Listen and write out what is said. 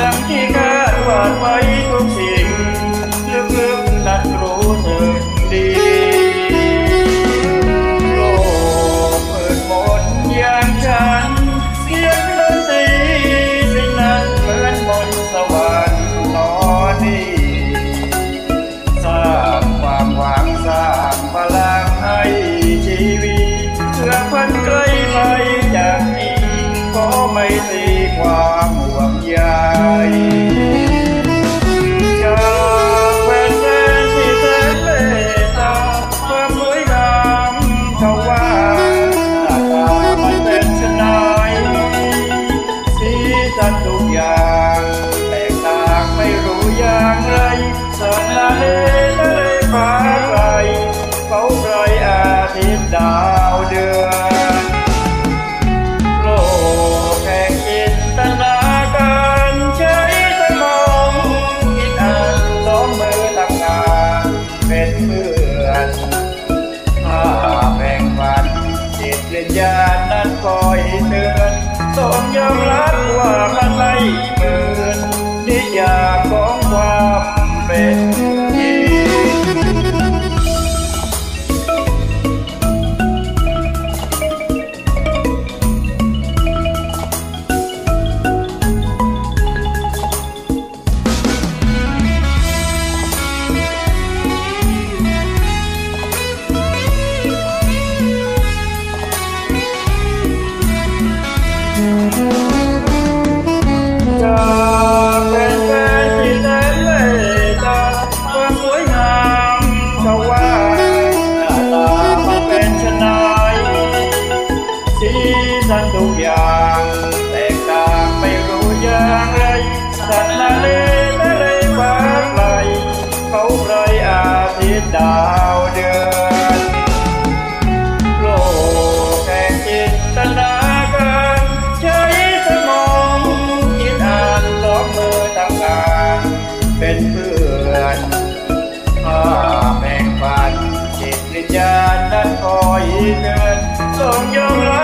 ดังที่คาดวาดไว้ทุกสิ่ง อไม่ตีความห่วงใยจากแฟนแฟนที่แสนเมตตาความสวยงามเขาว่าหน้าตามันเป็นชนายสีสันทุกอย่าง แตกต่างไม่รู้อย่างไรสัตว์ละเลละเล ญญาณนั้นคอยเตือนสมยอมรับว่ามัน จากเป็นแฟนที่แสนเมตตาความสวยงามเขาว่าหน้าตามันเป็นชนายสีสันทุกอย่างแตกต่างไม่รู้อย่างไรสัตว์ละเลละเลฟ้าไกลเขาไรอาทิตย์ดาว เ็นเพื่อนถ้าแบ่งปันจิตวิญญาณนั้นคอยเดินทรงยอมรับ